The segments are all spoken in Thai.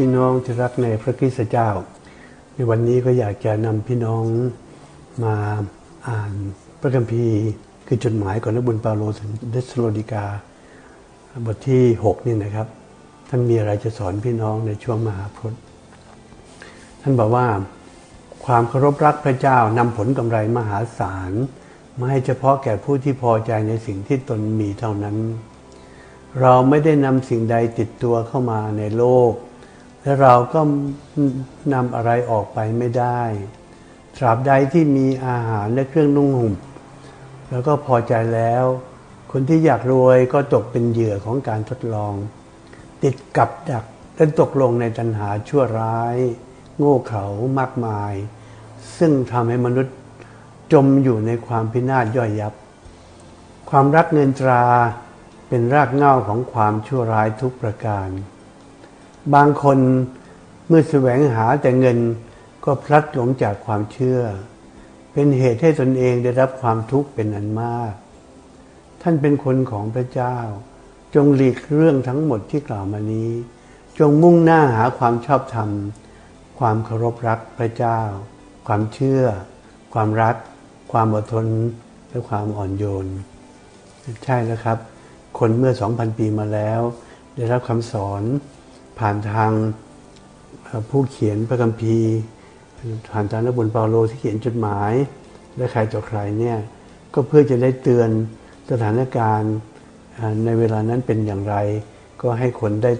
พี่น้องที่รักในพระคริสตเจ้า ในวันนี้ก็อยากจะนำพี่น้องมาอ่านพระคัมภีร์คือจดหมายก่อนนักบุญปาโลถึงเดสโลดิกา บทที่ 6 นี่นะครับ ท่านมีอะไรจะสอนพี่น้องในช่วงมหาพรตท่านบอกว่าความเคารพรักพระเจ้านำผลกำไรมหาศาลมาให้เฉพาะแก่ผู้ที่พอใจในสิ่งที่ตนมีเท่านั้น เราไม่ได้นำสิ่งใดติดตัวเข้ามาในโลก และเราก็นำอะไรออกไปไม่ได้ ตราบใดที่มีอาหารและเครื่องนุ่งห่มแล้วก็พอใจแล้ว คนที่อยากรวยก็ตกเป็นเหยื่อของการทดลอง ติดกับดักและตกลงในตัณหาชั่วร้าย โง่เขลามากมาย ซึ่งทำให้มนุษย์จมอยู่ในความพินาศย่อยยับ ความรักเงินตราเป็นรากเหง้าของความชั่วร้ายทุกประการ บางคนเมื่อแสวงหาแต่เงินก็พลัดหลงจากความเชื่อ เป็นเหตุให้ตนเองได้รับความทุกข์เป็นอันมาก ท่านเป็นคนของพระเจ้า จงหลีกเรื่องทั้งหมดที่กล่าวมานี้ จงมุ่งหน้าหาความชอบธรรม ความเคารพรักพระเจ้า ความเชื่อ ความรัก ความอดทน และความอ่อนโยน ใช่แล้วครับ คนเมื่อ 2,000 ปีมาแล้ว ได้รับคำสอน ผ่านทางผู้เขียนพระคัมภีร์ผ่านทางนักบุญเปาโลที่เขียนจดหมาย และใครต่อใครเนี่ยก็เพื่อจะได้เตือนสถานการณ์ในเวลานั้นเป็นอย่างไร ก็ให้คนได้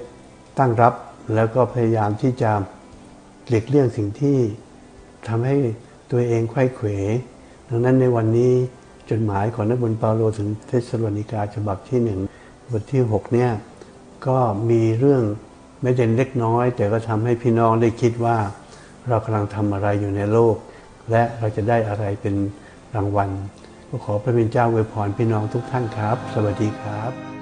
ตั้งรับ แล้วก็พยายามที่จะหลีกเลี่ยงสิ่งที่ทำให้ตัวเองไข้เขวดังนั้นในวันนี้จดหมายของนักบุญเปาโลถึงเทสโลนิกาฉบับที่หนึ่งบทที่ 6 เนี่ยก็มีเรื่อง ม่เด่นเล็กน้อย แต่ก็ทำให้พี่น้องได้คิดว่า เรากำลังทำอะไรอยู่ในโลก และเราจะได้อะไรเป็นรางวัลก็ขอพระบิดาเจ้าอวยพรพี่น้องทุกท่านครับ สวัสดีครับ